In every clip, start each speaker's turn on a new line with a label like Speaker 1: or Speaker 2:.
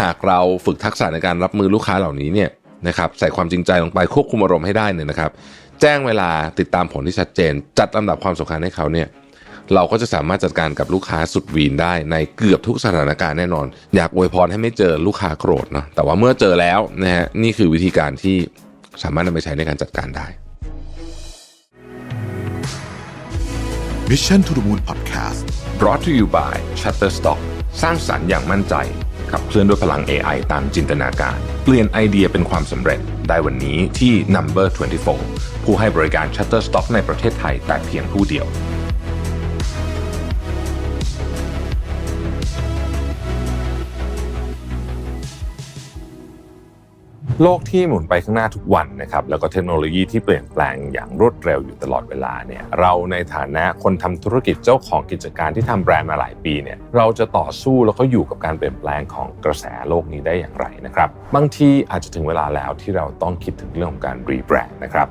Speaker 1: หากเราฝึกทักษะในการรับมือลูกค้าเหล่านี้เนี่ยนะครับใส่ความจริงใจลงไปควบคุมอารมณ์ให้ได้เนี่ยนะครับ แจ้งเวลาติดตามผลที่ชัดเจน จัดลำดับความสำคัญให้เขาเนี่ยเราก็จะสามารถจัดการกับลูกค้าสุดวีนได้ในเกือบทุกสถานการณ์แน่นอน อยากอวยพรให้ไม่เจอลูกค้าโกรธเนาะแต่ว่าเมื่อเจอแล้วนะฮะนี่คือวิธีการที่สามารถนำไปใช้ในการจัดการได้
Speaker 2: Mission to the Moon Podcast
Speaker 1: brought to you by Shutterstock สร้างสรรค์อย่างมั่นใจ ขับเคลื่อนด้วยพลัง AI ตามจินตนาการ เปลี่ยนไอเดียเป็นความสำเร็จ ได้วันนี้ที่ Number 24 ผู้ให้บริการ Shutterstock ในประเทศไทยแต่เพียงผู้เดียว โลกที่หมุนไปข้างหน้าทุกวันนะครับแล้วก็เทคโนโลยีที่เปลี่ยนแปลงอย่างรวดเร็วอยู่ตลอดเวลาเนี่ยเราในฐานะคนทำธุรกิจเจ้าของกิจการที่ทำแบรนด์มาหลายปีเนี่ยเราจะต่อสู้แล้วก็อยู่กับการเปลี่ยนแปลงของกระแสโลกนี้ได้อย่างไรนะครับบางทีอาจจะถึงเวลาแล้วที่เราต้องคิดถึงเรื่องของการรีแบรนด์นะครับ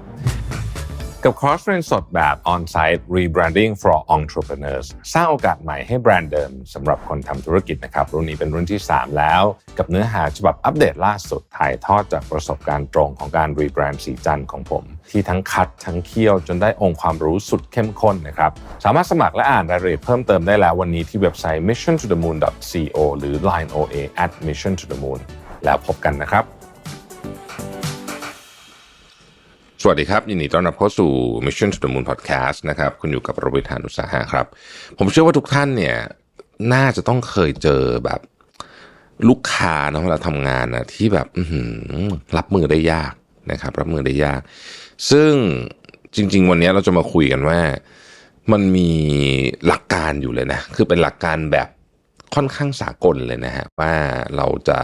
Speaker 1: กับคอร์สเรียนสดแบบ On-site Rebranding for Entrepreneurs สร้างโอกาสใหม่ให้แบรนด์เดิมสำหรับคนทำธุรกิจนะครับ รุ่นนี้เป็นรุ่นที่ 3 แล้ว กับเนื้อหาฉบับอัปเดตล่าสุดถ่ายทอดจากประสบการณ์ตรงของการรีแบรนด์สีจันของผม ที่ทั้งคัดทั้งเคี่ยวจนได้องค์ความรู้สุดเข้มข้นนะครับ สามารถสมัครและอ่านรายละเอียดเพิ่มเติมได้แล้ววันนี้ที่เว็บไซต์ mission to the moon co หรือ line oa at mission to the moon แล้วพบกันนะครับ สวัสดีครับ ยินดีต้อนรับเข้าสู่ Mission to the Moon Podcast นะครับคุณอยู่กับรวิทยานุสาหะครับ ผมเชื่อว่าทุกท่านเนี่ยน่าจะต้องเคยเจอแบบลูกค้านะเวลาทำงานนะที่แบบรับมือได้ยากนะครับ รับมือได้ยาก ซึ่งจริง ๆ วันนี้เราจะมาคุยกันว่ามันมีหลักการอยู่เลยนะ คือเป็นหลักการแบบค่อนข้างสากลเลยนะฮะว่าเราจะ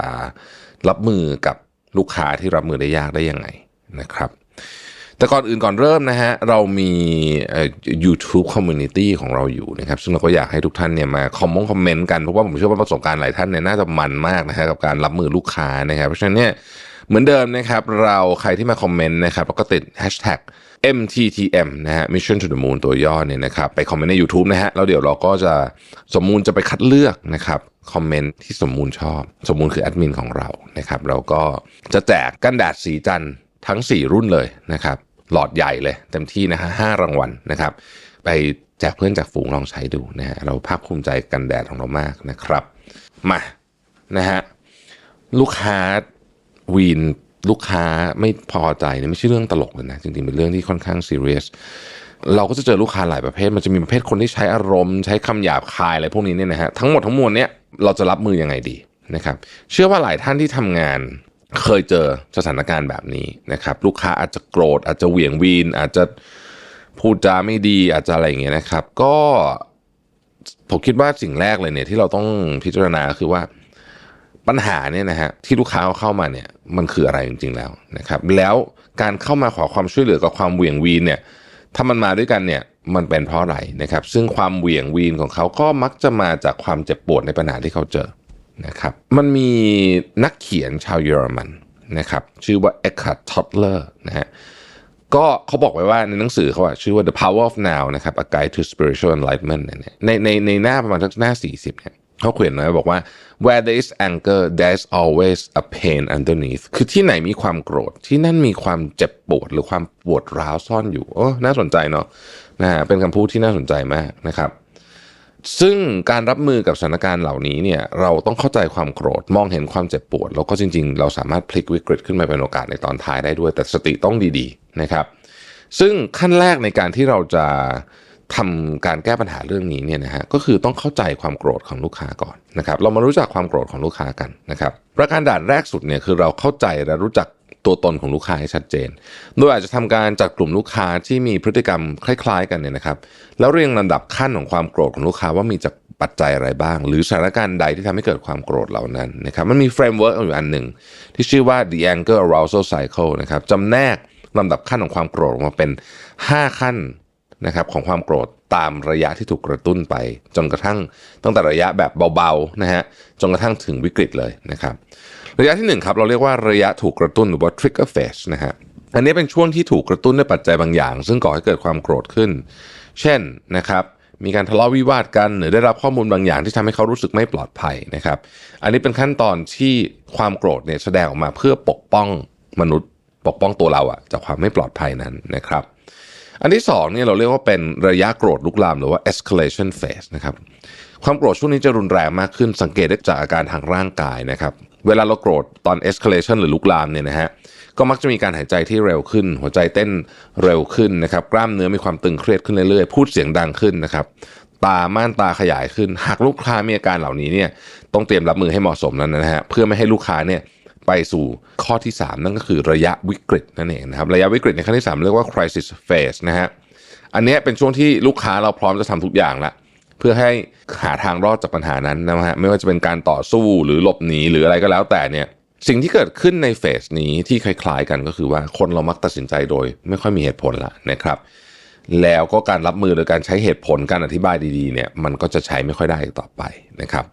Speaker 1: รับมือกับลูกค้าที่รับมือได้ยากได้ยังไงนะครับ แต่ก่อนอื่นก่อนเริ่มนะฮะเรามีเอ่อ YouTube Community ของเราอยู่นะครับซึ่งเราก็อยากให้ทุกท่านเนี่ยมาคอมมงคอมเมนต์กัน เพราะว่าผมเชื่อว่าประสบการณ์หลายท่านเนี่ยน่าจะมันมากนะฮะกับการรับมือลูกค้านะครับเพราะฉะนั้นเนี่ยเหมือนเดิมนะครับเราใครที่มาคอมเมนต์นะครับแล้วก็ติด hashtag MTTM นะฮะ Mission to the Moon ตัวย่อเนี่ยนะครับไปคอมเมนต์ใน YouTube นะฮะแล้วเดี๋ยวเราก็จะสมมูลจะไปคัดเลือกนะครับคอมเมนต์ที่สมมูลชอบ สมมูลคือแอดมินของเรานะครับเราก็จะแจกกันแดดสีจันทั้ง 4 รุ่นเลยนะครับ หลอดใหญ่เลย เต็มที่นะฮะห้ารางวัลนะครับ ไปแจกเพื่อนจากฝูงลองใช้ดูนะฮะเราภาคภูมิใจกันแดดของเรามากนะครับ มานะฮะลูกค้าวีนลูกค้าไม่พอใจเนี่ยไม่ใช่เรื่องตลกเลยนะจริงๆเป็นเรื่องที่ค่อนข้างซีเรียสเราก็จะเจอลูกค้าหลายประเภท มันจะมีประเภทคนที่ใช้อารมณ์ ใช้คำหยาบคายอะไรพวกนี้เนี่ยนะฮะทั้งหมดทั้งมวลเนี่ยเราจะรับมือยังไงดีนะครับ เชื่อว่าหลายท่านที่ทำงาน เคยเจอสถานการณ์แบบนี้นะครับ ลูกค้าอาจจะโกรธอาจจะเหวี่ยงวีน อาจจะพูดจาไม่ดีอาจจะอะไรอย่างเงี้ยนะครับ ก็ผมคิดว่าสิ่งแรกเลยเนี่ยที่เราต้องพิจารณาคือว่าปัญหาเนี่ยนะฮะที่ลูกค้าเขาเข้ามาเนี่ยมันคืออะไรจริงๆแล้วนะครับ แล้วการเข้ามาขอความช่วยเหลือกับความเหวี่ยงวีนเนี่ยถ้ามันมาด้วยกันเนี่ยมันเป็นเพราะอะไรนะครับ ซึ่งความเหวี่ยงวีนของเขาก็มักจะมาจากความเจ็บปวดในปัญหาที่เขาเจอ นะครับ มันมีนักเขียนชาวเยอรมันนะครับ ชื่อว่าเอ็กคาร์ทอตเลอร์นะฮะก็เขาบอกไว้ว่าในหนังสือเขาอะชื่อว่า The Power of Now นะครับ A Guide to Spiritual Enlightenment เนี่ยในในในหน้าประมาณทักหน้า 40เนี่ยเขาเขียนไว้บอกว่า where there is anger there's always a pain underneath คือที่ไหนมีความโกรธที่นั่นมีความเจ็บปวดหรือความปวดร้าวซ่อนอยู่โอ้น่าสนใจเนาะนะฮะเป็นคำพูดที่น่าสนใจมากนะครับ ซึ่งการรับมือกับสถานการณ์เหล่านี้เนี่ยเราต้องเข้าใจความโกรธมองเห็นความเจ็บปวด แล้วก็จริง ๆ เราสามารถพลิกวิกฤตขึ้นมาเป็นโอกาสในตอนท้ายได้ด้วย แต่สติต้องดีๆนะครับ ซึ่งขั้นแรกในการที่เราจะทำการแก้ปัญหาเรื่องนี้เนี่ยนะฮะก็คือต้องเข้าใจความโกรธของลูกค้าก่อนนะครับ เรามารู้จักความโกรธของลูกค้ากันนะครับ ประการด่านแรกสุดเนี่ยคือเราเข้าใจและรู้จัก ตัวตนของลูกค้าให้ชัดเจน โดยอาจจะทำการจัดกลุ่มลูกค้าที่มีพฤติกรรมคล้าย ๆ กันเนี่ยนะครับ แล้วเรียงลำดับขั้นของความโกรธของลูกค้าว่ามีจากปัจจัยอะไรบ้าง หรือสถานการณ์ใดที่ทำให้เกิดความโกรธเหล่านั้นนะครับ มันมีเฟรมเวิร์กอยู่อันหนึ่ง ที่ชื่อว่า the anger arousal cycle นะครับจำแนกลำดับขั้นของความโกรธออกมาเป็น 5 ขั้นนะครับของความโกรธตามระยะที่ถูกกระตุ้นไป จนกระทั่งตั้งแต่ระยะแบบเบาๆนะฮะจนกระทั่งถึงวิกฤตเลยนะครับ ระยะที่ 1 ครับ เราเรียกว่าระยะถูกกระตุ้นหรือว่า trigger phase นะฮะอันนี้เป็นช่วงที่ถูกกระตุ้นด้วยปัจจัยบางอย่าง ซึ่งก่อให้เกิดความโกรธขึ้น เช่นนะครับมีการทะเลาะวิวาทกัน หรือได้รับข้อมูลบางอย่างที่ทำให้เขารู้สึกไม่ปลอดภัยนะครับ อันนี้เป็นขั้นตอนที่ความโกรธเนี่ยแสดงออกมาเพื่อปกป้องมนุษย์ปกป้องตัวเราอะจากความไม่ปลอดภัยนั้นนะครับ อันที่สองเนี่ยเราเรียกว่าเป็นระยะโกรธลุกลามหรือว่า escalation phase นะครับความโกรธช่วงนี้จะรุนแรงมากขึ้นสังเกตได้จากอาการทางร่างกายนะครับ เวลาเราโกรธตอน escalation หรือลุกลามเนี่ยนะฮะก็มักจะมีการหายใจที่เร็วขึ้น หัวใจเต้นเร็วขึ้นนะครับกล้ามเนื้อมีความตึงเครียดขึ้นเรื่อยๆ พูดเสียงดังขึ้นนะครับตาม่านตาขยายขึ้น หากลูกค้ามีอาการเหล่านี้เนี่ยต้องเตรียมรับมือให้เหมาะสมแล้วนะฮะเพื่อไม่ให้ลูกค้าเนี่ยไปสู่ข้อที่ 3 นั่นก็คือระยะวิกฤตนั่นเองนะครับระยะวิกฤตในขั้นที่ 3 เรียกว่า crisis phase นะฮะอันนี้เป็นช่วงที่ลูกค้าเราพร้อมจะทำทุกอย่างละ เพื่อให้หาทางรอดจากปัญหานั้นนะฮะไม่ว่าจะเป็นการต่อสู้หรือหลบหนีหรืออะไรก็แล้วแต่เนี่ยสิ่งที่เกิดขึ้นในเฟสนี้ที่คล้ายๆกันก็คือว่าคนเรามักตัดสินใจโดย ไม่ค่อยมีเหตุผลละนะครับแล้วก็การรับมือโดยการใช้เหตุผลการอธิบายดีๆเนี่ยมันก็จะใช้ไม่ค่อยได้ต่อไปนะครับ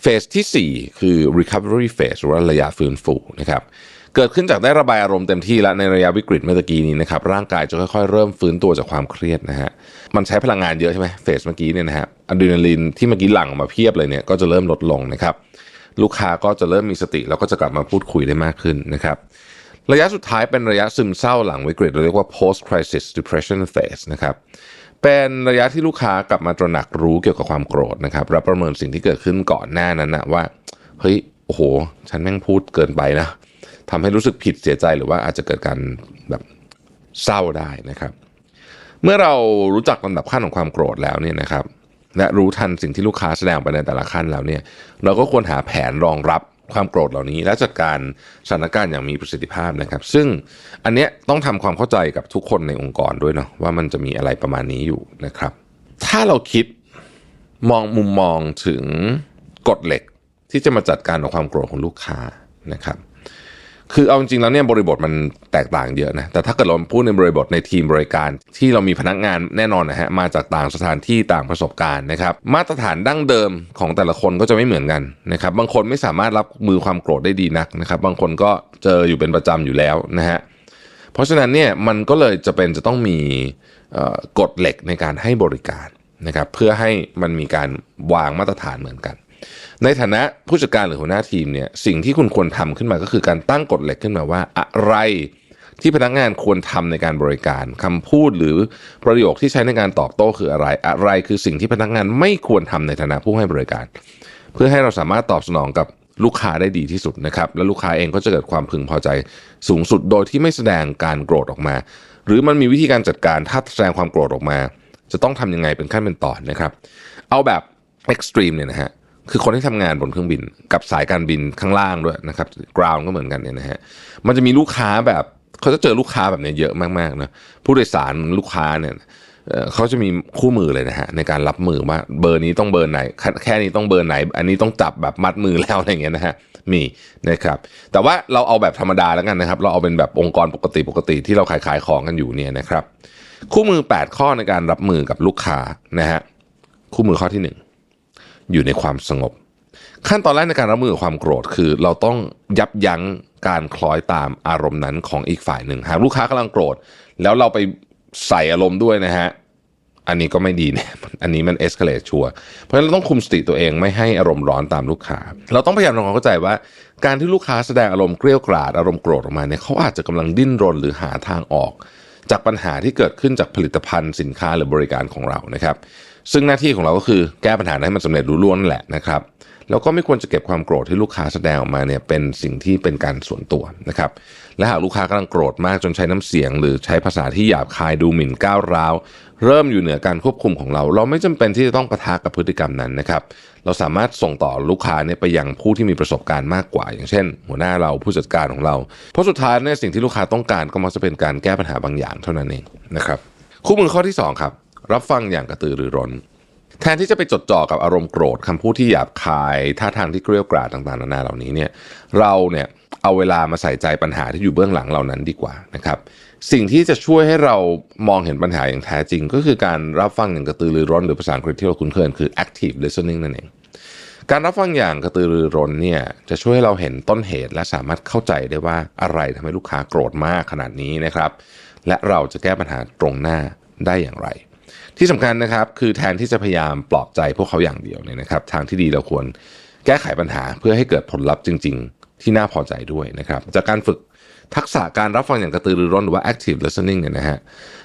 Speaker 1: เฟสที่ 4 คือ recovery phase หรือว่าระยะฟื้นฟูนะครับ เกิดขึ้นจากได้ระบายอารมณ์เต็มที่แล้วในระยะวิกฤตเมื่อกี้นี้นะครับร่างกายจะค่อยๆ เริ่มฟื้นตัวจากความเครียดนะฮะมันใช้พลังงานเยอะใช่ไหมเฟสเมื่อกี้เนี่ยนะฮะอะดรีนาลีนที่เมื่อกี้หลั่งออกมาเพียบเลยเนี่ยก็จะเริ่มลดลงนะครับลูกค้าก็จะเริ่มมีสติแล้วก็จะกลับมาพูดคุยได้มากขึ้นนะครับระยะสุดท้ายเป็นระยะซึมเศร้าหลังวิกฤตเราเรียกว่า post crisis depression phase นะครับเป็นระยะที่ลูกค้ากลับมาตระหนักรู้เกี่ยวกับความโกรธนะครับและประเมินสิ่งที่เกิดขึ้นก่อนหน้านั้นนะว่าเฮ้ยโอ้โห ฉันแม่งพูดเกินไปนะ ทำให้รู้สึกผิดเสียใจหรือว่าอาจจะเกิดการแบบเศร้าได้นะครับ เมื่อเรารู้จักลำดับขั้นของความโกรธแล้วเนี่ยนะครับ และรู้ทันสิ่งที่ลูกค้าแสดงไปในแต่ละขั้นแล้วเนี่ย เราก็ควรหาแผนรองรับความโกรธเหล่านี้ และจัดการสถานการณ์อย่างมีประสิทธิภาพนะครับ ซึ่งอันเนี้ยต้องทำความเข้าใจกับทุกคนในองค์กรด้วยเนาะว่ามันจะมีอะไรประมาณนี้อยู่นะครับ ถ้าเราคิดมองมุมมองถึงกฎเหล็กที่จะมาจัดการกับความโกรธของลูกค้านะครับ คือเอาจริงๆแล้วเนี่ยบริบทมันแตกต่างเยอะนะแต่ถ้าเกิดเราพูดในบริบทในทีมบริการ ที่เรามีพนักงานแน่นอนนะฮะมาจากต่างสถานที่ต่างประสบการณ์นะครับ มาตรฐานดั้งเดิมของแต่ละคนก็จะไม่เหมือนกันนะครับ บางคนไม่สามารถรับมือความโกรธได้ดีนักนะครับ บางคนก็เจออยู่เป็นประจำอยู่แล้วนะฮะเพราะฉะนั้นเนี่ยมันก็เลยจะเป็นจะต้องมีกฎเหล็กในการให้บริการนะครับ เพื่อให้มันมีการวางมาตรฐานเหมือนกัน ในฐานะผู้จัดการหรือหัวหน้าทีมเนี่ยสิ่งที่คุณควรทำขึ้นมาก็คือการตั้งกฎเหล็กขึ้นมาว่าอะไรที่พนักงานควรทำในการบริการคำพูดหรือประโยคที่ใช้ในการตอบโต้คืออะไร อะไรคือสิ่งที่พนักงานไม่ควรทำในฐานะผู้ให้บริการ เพื่อให้เราสามารถตอบสนองกับลูกค้าได้ดีที่สุดนะครับ และลูกค้าเองก็จะเกิดความพึงพอใจสูงสุดโดยที่ไม่แสดงการโกรธออกมา หรือมันมีวิธีการจัดการถ้าแสดงความโกรธออกมา จะต้องทำยังไงเป็นขั้นเป็นตอนนะครับ เอาแบบเอ็กซ์ตรีมเนี่ยนะฮะ คือคนที่ทำงานบนเครื่องบิน กับสายการบินข้างล่างด้วยนะครับกราวก็เหมือนกันเนี่ยนะฮะมันจะมีลูกค้าแบบเขาจะเจอลูกค้าแบบนี้เยอะมากๆนะผู้โดยสารลูกค้าเนี่ยเขาจะมีคู่มือเลยนะฮะในการรับมือว่าเบอร์นี้ต้องเบอร์ไหน แค่นี้ต้องเบอร์ไหน อันนี้ต้องจับแบบมัดมือแล้วอะไรเงี้ยนะฮะมีนะครับ แต่ว่าเราเอาแบบธรรมดาแล้วกันนะครับ เราเอาเป็นแบบองค์กรปกติปกติที่เราขายขายของกันอยู่เนี่ยนะครับ คู่มือ 8 ข้อในการรับมือกับลูกค้านะฮะคู่มือข้อที่ 1 อยู่ในความสงบ ขั้นตอนแรกในการรับมือกับความโกรธคือ เราต้องยับยั้งการคล้อยตามอารมณ์นั้นของอีกฝ่ายหนึ่งหากลูกค้ากำลังโกรธ แล้วเราไปใส่อารมณ์ด้วยนะฮะอันนี้ก็ไม่ดีเนี่ย อันนี้มันเอ็กซ์เคเลชัวเพราะฉะนั้นเราต้องคุมสติตัวเองไม่ให้อารมณ์ร้อนตามลูกค้า เราต้องพยายามทำความเข้าใจว่า การที่ลูกค้าแสดงอารมณ์เกรี้ยวกราดอารมณ์โกรธออกมาเนี่ยเขาอาจจะกำลังดิ้นรนหรือหาทางออก จากปัญหาที่เกิดขึ้นจากผลิตภัณฑ์สินค้าหรือบริการของเรานะครับ ซึ่งหน้าที่ของเราก็คือแก้ปัญหาให้มันสำเร็จรู้ล้วนแหละนะครับแล้วก็ไม่ควรจะเก็บความโกรธที่ลูกค้าแสดงออกมาเนี่ยเป็นสิ่งที่เป็นการส่วนตัวนะครับและหากลูกค้ากำลังโกรธมากจนใช้น้ำเสียง หรือใช้ภาษาที่หยาบคายดูหมิ่นก้าวร้าว เริ่มอยู่เหนือการควบคุมของเรา เราไม่จำเป็นที่จะต้องประทะกับพฤติกรรมนั้นนะครับเราสามารถส่งต่อลูกค้าเนี่ยไปยังผู้ที่มีประสบการณ์มากกว่า อย่างเช่น หัวหน้าเราผู้จัดการของเรา เพราะสุดท้ายเนี่ยสิ่งที่ลูกค้าต้องการก็มักจะเป็นการแก้ปัญหาบางอย่างเท่านั้นเองนะครับคู่มือข้อที่ 2 ครับ รับฟังอย่างกระตือรือร้น แทนที่จะไปจดจ่อกับอารมณ์โกรธคำพูดที่หยาบคายท่าทางที่เกลียวกราดต่างๆนานาเหล่านี้เนี่ยเราเนี่ยเอาเวลามาใส่ใจปัญหาที่อยู่เบื้องหลังเหล่านั้นดีกว่านะครับสิ่งที่จะช่วยให้เรามองเห็นปัญหาอย่างแท้จริง ก็คือการรับฟังอย่างกระตือรือร้นหรือภาษาอังกฤษที่เราคุ้นเคยคือ active listening นั่นเอง การรับฟังอย่างกระตือรือร้นเนี่ยจะช่วยให้เราเห็นต้นเหตุ และสามารถเข้าใจได้ว่าอะไรทำให้ลูกค้าโกรธมากขนาดนี้นะครับ และเราจะแก้ปัญหาตรงหน้าได้อย่างไร ที่สำคัญนะครับ คือแทนที่จะพยายามปลอบใจพวกเขาอย่างเดียวเนี่ยนะครับ ทางที่ดีเราควรแก้ไขปัญหาเพื่อให้เกิดผลลัพธ์จริง ๆ ที่น่าพอใจด้วยนะครับ จากการฝึกทักษะการรับฟังอย่างกระตือรือร้นหรือว่า active listening เนี่ยนะฮะ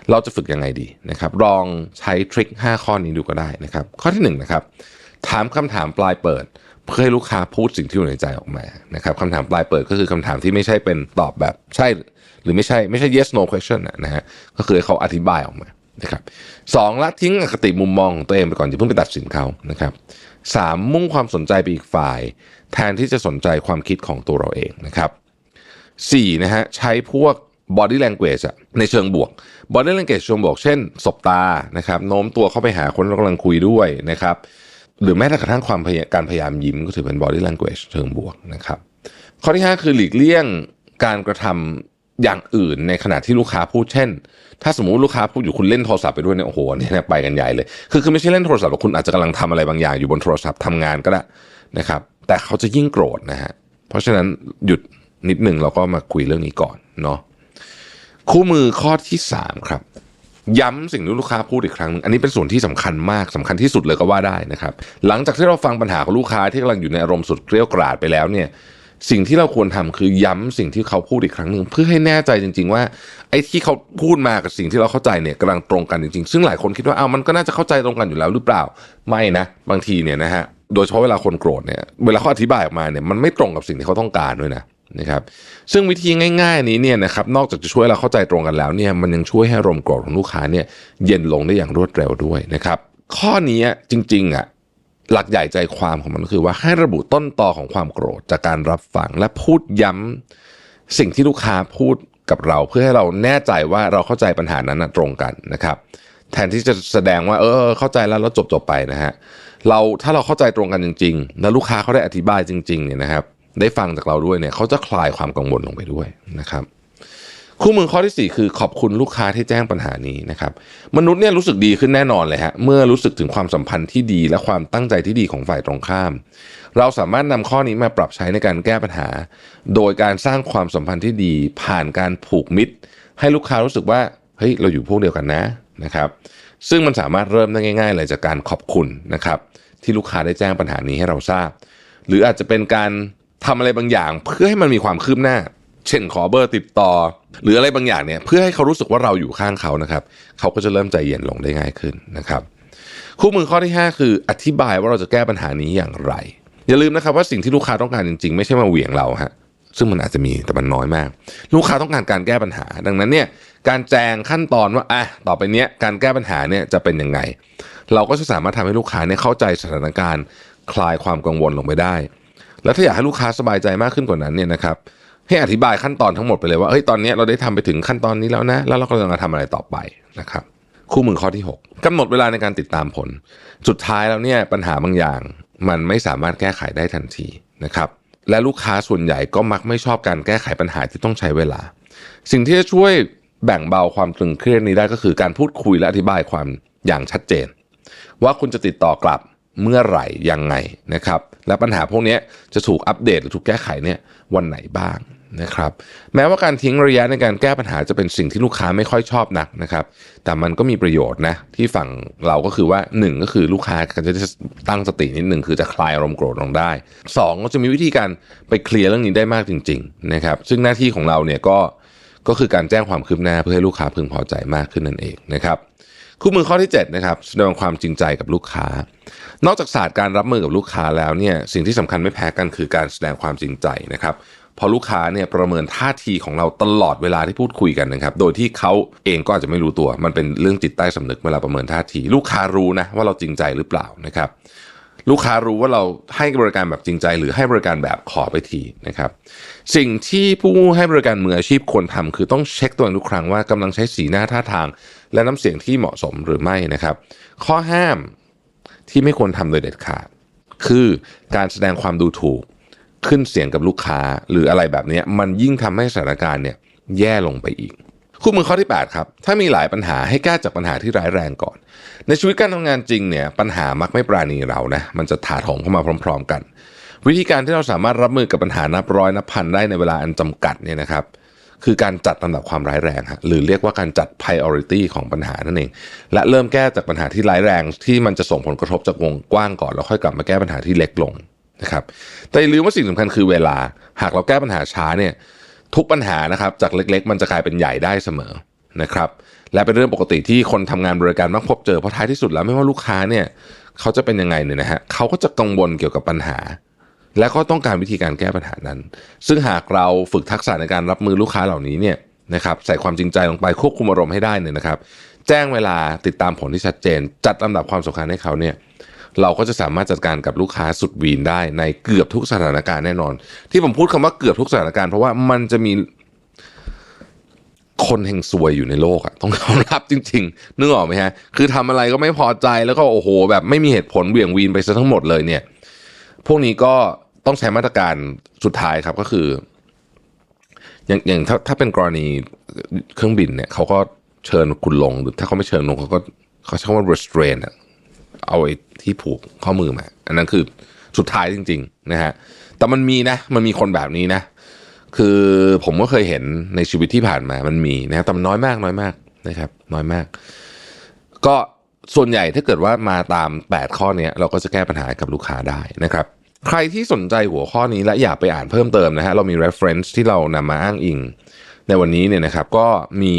Speaker 1: เราจะฝึกยังไงดีนะครับลองใช้ทริค5 ข้อนี้ดูก็ได้นะครับ ข้อที่1นนะครับถามคำถามปลายเปิด เพื่อให้ลูกค้าพูดสิ่งที่อยู่ในใจออกมานะครับคำถามปลายเปิดก็คือคำถามที่ไม่ใช่เป็นตอบแบบใช่ หรือไม่ใช่ไม่ใช่ yes no question นะฮะก็คือเขาอธิบายออกมา นะครับสองละทิ้งอคติมุมมองของตัวเองไปก่อนอย่าเพิ่งไปตัดสินเขานะครับสามมุ่งความสนใจไปอีกฝ่าย แทนที่จะสนใจความคิดของตัวเราเองนะครับสี่นะฮะใช้พวก body language อะในเชิงบวก body language เชิงบวก เช่น สบตานะครับโน้มตัวเข้าไปหาคนเรากำลังคุยด้วยนะครับหรือแม้แต่กระทั่งความพยาการพยายามยิ้มก็ถือเป็น body language เชิงบวกนะครับข้อที่ 5 คือหลีกเลี่ยงการกระทำ อย่างอื่นในขณะที่ลูกค้าพูดเช่น ถ้าสมมุติลูกค้าพูดอยู่คุณเล่นโทรศัพท์ไปด้วยเนี่ยโอ้โหนี่ยไปกันใหญ่เลย คือคือไม่ใช่เล่นโทรศัพท์คุณอาจจะกำลังทำอะไรบางอย่างอยู่บนโทรศัพท์ทำงานก็ได้นะครับ แต่เขาจะยิ่งโกรธนะฮะเพราะฉะนั้นหยุดนิดหนึ่งเราก็มาคุยเรื่องนี้ก่อนเนาะคู่มือข้อที่3ครับย้ำสิ่งที่ลูกค้าพูดอีกครั้งหนึงอันนี้เป็นส่วนที่สำคัญมากสำคัญที่สุดเลยก็ว่าได้นะครับ หลังจากที่เราฟังปัญหาของลูกค้าที่กำลังอยู่ในอารมณ์สุดเกรี้ยวกราดไปแล้วเนี่ย สิ่งที่เราควรทำคือย้ำสิ่งที่เขาพูดอีกครั้งหนึ่งเพื่อให้แน่ใจจริง ๆ ว่าไอ้ที่เขาพูดมากับสิ่งที่เราเข้าใจเนี่ยกำลังตรงกันจริงๆ ซึ่งหลายคนคิดว่าอ้าวมันก็น่าจะเข้าใจตรงกันอยู่แล้วหรือเปล่าไม่นะ บางทีเนี่ยนะฮะโดยเฉพาะเวลาคนโกรธเนี่ยเวลาเขาอธิบายออกมาเนี่ยมันไม่ตรงกับสิ่งที่เขาต้องการด้วยนะนะครับซึ่งวิธีง่ายๆนี้เนี่ยนะครับนอกจากจะช่วยเราเข้าใจตรงกันแล้วเนี่ยมันยังช่วยให้อารมณ์โกรธของลูกค้าเนี่ยเย็นลงได้อย่างรวดเร็วด้วยนะครับข้อนี้จริงๆอะ หลักใหญ่ใจความของมันก็คือว่าให้ระบุต้นตอของความโกรธจากการรับฟังและพูดย้ำสิ่งที่ลูกค้าพูดกับเรา เพื่อให้เราแน่ใจว่าเราเข้าใจปัญหานั้นนะตรงกันนะครับ แทนที่จะแสดงว่า เออ เข้าใจแล้วแล้วจบจบไปนะฮะเราถ้าเราเข้าใจตรงกันจริง ๆ แล้วลูกค้าเขาได้อธิบายจริง ๆ เนี่ยนะครับ ได้ฟังจากเราด้วยเนี่ยเขาจะคลายความกังวลลงไปด้วยนะครับ คู่มือข้อที่ 4 คือขอบคุณลูกค้าที่แจ้งปัญหานี้นะครับ มนุษย์เนี่ยรู้สึกดีขึ้นแน่นอนเลยฮะเมื่อรู้สึกถึงความสัมพันธ์ที่ดีและความตั้งใจที่ดีของฝ่ายตรงข้าม เราสามารถนำข้อนี้มาปรับใช้ในการแก้ปัญหา โดยการสร้างความสัมพันธ์ที่ดี ผ่านการผูกมิตร ให้ลูกค้ารู้สึกว่าเฮ้ยเราอยู่พวกเดียวกันนะนะครับซึ่งมันสามารถเริ่มได้ง่าย ๆ เลยจากการขอบคุณนะครับที่ลูกค้าได้แจ้งปัญหานี้ให้เราทราบ หรืออาจจะเป็นการทำอะไรบางอย่าง เพื่อให้มันมีความคืบหน้า เช่นขอเบอร์ติดต่อ หรืออะไรบางอย่างเนี่ยเพื่อให้เขารู้สึกว่าเราอยู่ข้างเขานะครับ เขาก็จะเริ่มใจเย็นลงได้ง่ายขึ้นนะครับ คู่มือข้อที่ 5 คืออธิบายว่าเราจะแก้ปัญหานี้อย่างไร อย่าลืมนะครับว่าสิ่งที่ลูกค้าต้องการจริง ๆ ไม่ใช่มาเหวี่ยงเราฮะซึ่งมันอาจจะมีแต่มันน้อยมาก ลูกค้าต้องการการแก้ปัญหา ดังนั้นเนี่ยการแจงขั้นตอนว่าอะต่อไปเนี้ยการแก้ปัญหาเนี่ยจะเป็นยังไง เราก็จะสามารถทำให้ลูกค้าเนี่ยเข้าใจสถานการณ์ คลายความกังวลลงไปได้ แล้วถ้าอยากให้ลูกค้าสบายใจมากขึ้นกว่านั้นเนี่ยนะครับ ให้อธิบายขั้นตอนทั้งหมดไปเลยว่าเฮ้ยตอนนี้เราได้ทำไปถึงขั้นตอนนี้แล้วนะ แล้วเรากำลังจะทำอะไรต่อไปนะครับ คู่มือข้อที่ 6กำหนดเวลาในการติดตามผล สุดท้ายแล้วเนี่ยปัญหาบางอย่าง มันไม่สามารถแก้ไขได้ทันทีนะครับและลูกค้าส่วนใหญ่ก็มักไม่ชอบการแก้ไขปัญหาที่ต้องใช้เวลา สิ่งที่จะช่วยแบ่งเบาความตึงเครียดนี้ได้ก็คือการพูดคุยและอธิบายความอย่างชัดเจน ว่าคุณจะติดต่อกลับเมื่อไหร่ยังไงนะครับ และปัญหาพวกนี้จะถูกอัปเดตหรือถูกแก้ไขเนี่ยวันไหนบ้าง นะครับแม้ว่าการทิ้งระยะในการแก้ปัญหาจะเป็นสิ่งที่ลูกค้าไม่ค่อยชอบนักนะครับ แต่มันก็มีประโยชน์นะที่ฝั่งเราก็คือว่าหนึ่งก็คือลูกค้าก็จะตั้งสตินิดหนึ่งคือจะคลายอารมณ์โกรธลงได้สองก็จะมีวิธีการไปเคลียร์เรื่องนี้ได้มากจริง ๆนะครับ ซึ่งหน้าที่ของเราเนี่ยก็ก็คือการแจ้งความคืบหน้าเพื่อให้ลูกค้าพึงพอใจมากขึ้นนั่นเองนะครับคู่มือข้อที่7นะครับแสดงความจริงใจกับลูกค้า นอกจากศาสตร์การรับมือกับลูกค้าแล้วเนี่ยสิ่งที่สำคัญไม่แพ้กันคือการแสดงความจริงใจนะครับ พอลูกค้าเนี่ยประเมินท่าทีของเราตลอดเวลาที่พูดคุยกันนะครับ โดยที่เขาเองก็อาจจะไม่รู้ตัว มันเป็นเรื่องจิตใต้สำนึกเวลาประเมินท่าที ลูกค้ารู้นะว่าเราจริงใจหรือเปล่านะครับ ลูกค้ารู้ว่าเราให้บริการแบบจริงใจ หรือให้บริการแบบขอไปทีนะครับ สิ่งที่ผู้ให้บริการมืออาชีพควรทำคือต้องเช็คตัวเองทุกครั้งว่ากำลังใช้สีหน้าท่าทาง และน้ำเสียงที่เหมาะสมหรือไม่นะครับ ข้อห้ามที่ไม่ควรทำโดยเด็ดขาด คือการแสดงความดูถูก ขึ้นเสียงกับลูกค้าหรืออะไรแบบนี้มันยิ่งทำให้สถานการณ์เนี่ยแย่ลงไปอีกคู่มือข้อที่ 8 ครับ ถ้ามีหลายปัญหาให้แก้จากปัญหาที่ร้ายแรงก่อน ในชีวิตการทำงานจริงเนี่ยปัญหามักไม่ปราณีเรานะมันจะถาโถมเข้ามาพร้อม ๆ กัน วิธีการที่เราสามารถรับมือกับปัญหานับร้อยนับพันได้ในเวลาอันจำกัดเนี่ยนะครับคือการจัดลำดับความร้ายแรงฮะหรือเรียกว่าการจัด priority ของปัญหานั่นเอง และเริ่มแก้จากปัญหาที่ร้ายแรงที่มันจะส่งผลกระทบจากวงกว้างก่อน แล้วค่อยกลับมาแก้ปัญหาที่เล็กลง นะครับแต่ลืมว่าสิ่งสำคัญคือเวลา หากเราแก้ปัญหาช้าเนี่ยทุกปัญหานะครับจากเล็กๆ มันจะกลายเป็นใหญ่ได้เสมอนะครับและเป็นเรื่องปกติที่คนทำงานบริการมักพบเจอเพราะท้ายที่สุดแล้วไม่ว่าลูกค้าเนี่ยเขาจะเป็นยังไงเนี่ยนะฮะเขาก็จะกังวลเกี่ยวกับปัญหา และก็ต้องการวิธีการแก้ปัญหานั้น ซึ่งหากเราฝึกทักษะในการรับมือลูกค้าเหล่านี้เนี่ยนะครับใส่ความจริงใจลงไปควบคุมอารมณ์ให้ได้เนี่ยนะครับ แจ้งเวลาติดตามผลที่ชัดเจน จัดลำดับความสำคัญให้เขาเนี่ย เราก็จะสามารถจัดการกับลูกค้าสุดวีนได้ในเกือบทุกสถานการณ์แน่นอน ที่ผมพูดคำว่าเกือบทุกสถานการณ์เพราะว่ามันจะมีคนเฮงซวยอยู่ในโลกอะต้องยอมรับจริงๆนึกออกไหมฮะ คือทำอะไรก็ไม่พอใจแล้วก็โอ้โห แบบไม่มีเหตุผลเหวี่ยงวีนไปซะทั้งหมดเลยเนี่ย พวกนี้ก็ต้องใช้มาตรการสุดท้ายครับก็คือ อย่างอย่างถ้าถ้าเป็นกรณีเครื่องบินเนี่ยเขาก็เชิญคุณลงหรือถ้าเขาไม่เชิญลงเขาก็เขาใช้คำว่า restrain อะ เอาไอ้ที่ผูกข้อมือมา อันนั้นคือสุดท้ายจริง ๆ นะฮะ แต่มันมีนะ มันมีคนแบบนี้นะ คือผมก็เคยเห็นในชีวิตที่ผ่านมา มันมีนะแต่มันน้อยมากน้อยมากนะครับ น้อยมาก ก็ส่วนใหญ่ถ้าเกิดว่ามาตาม 8 ข้อนี้เราก็จะแก้ปัญหากับลูกค้าได้นะครับ ใครที่สนใจหัวข้อนี้และอยากไปอ่านเพิ่มเติมนะฮะ เรามี reference ที่เรานำมาอ้างอิง ในวันนี้เนี่ยนะครับ ก็มี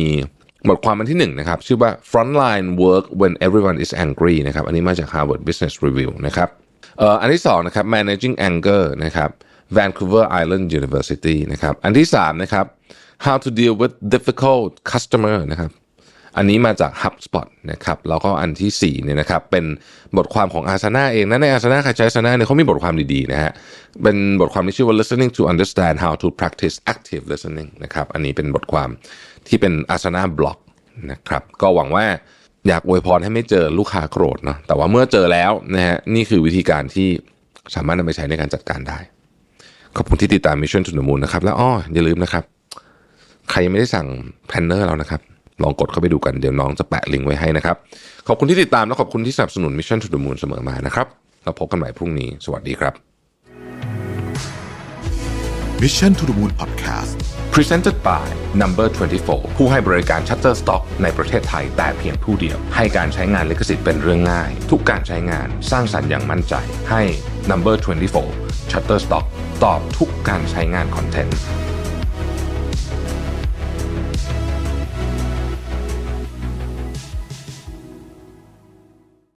Speaker 1: บทความมันที่หนึ่งนะครับ ชื่อว่า frontline work when everyone is angry นะครับ อันนี้มาจาก Harvard Business Review นะครับเอ่ออันที่สองนะครับ managing anger นะครับ Vancouver Island University นะครับ อันที่สามนะครับ how to deal with difficult customer นะครับ อันนี้มาจาก HubSpot นะครับแล้วก็อันที่4เนี่ยนะครับเป็นบทความของอา s า n a เองนะในอา s า n a ใครใช้อา s า n a เนี่ยเขามีบทความดีๆนะฮะเป็นบทความที่ชื่อว่า listening to understand how to practice active listening นะครับอันนี้เป็นบทความที่เป็นอา s า n a บล็อกนะครับก็หวังว่าอยากอวยพรให้ไม่เจอลูกค้าโกรธเนาะแต่ว่าเมื่อเจอแล้วนะฮะนี่คือวิธีการที่สามารถนำไปใช้ในการจัดการได้ ขอบคุณที่ติดตาม Mission to the Moon นะครับ แล้วอ้ออย่าลืมนะครับ ใครยังไม่ได้สั่งแพนเนอร์เรานะครับ ลองกดเข้าไปดูกันเดี๋ยวน้องจะแปะลิงก์ไว้ให้นะครับ ขอบคุณที่ติดตามและขอบคุณที่สนับสนุน Mission to the Moon เสมอมานะครับเราพบกันใหม่พรุ่งนี้ สวัสดีครับ
Speaker 2: Mission to the Moon Podcast
Speaker 1: Presented by Number 24 ผู้ให้บริการ Shutterstock ในประเทศไทยแต่เพียงผู้เดียว ให้การใช้งานลิขสิทธิ์เป็นเรื่องง่าย ทุกการใช้งานสร้างสรรค์อย่างมั่นใจ ให้ Number 24 Shutterstock ตอบทุกการใช้งานคอนเทนต์